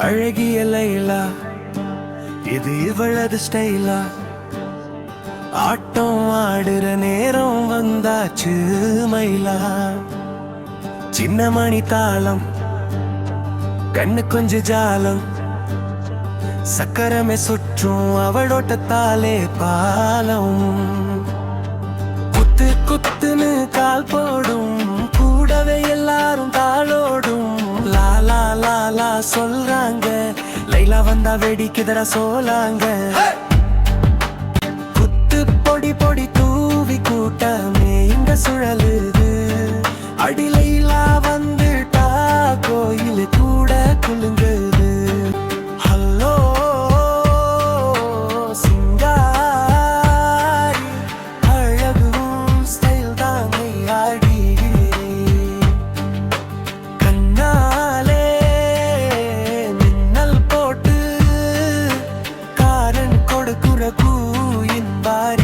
அழகிய லைலா இது இவளது ஸ்டைலா? ஆட்டம் ஆடுற நேரம் வந்தாச்சு மயிலா. சின்ன மணி தாளம் கண்ணு கொஞ்ச ஜாலம். சக்கரமே சுற்றும் அவளோட்டத்தாலே பாலம். சொல்றாங்க. லைலா வந்தா வெடிக்குதடா சோலாங்க. குத்து பொடி பொடி தூவி கூட்டமே இங்க சுழலுது. somebody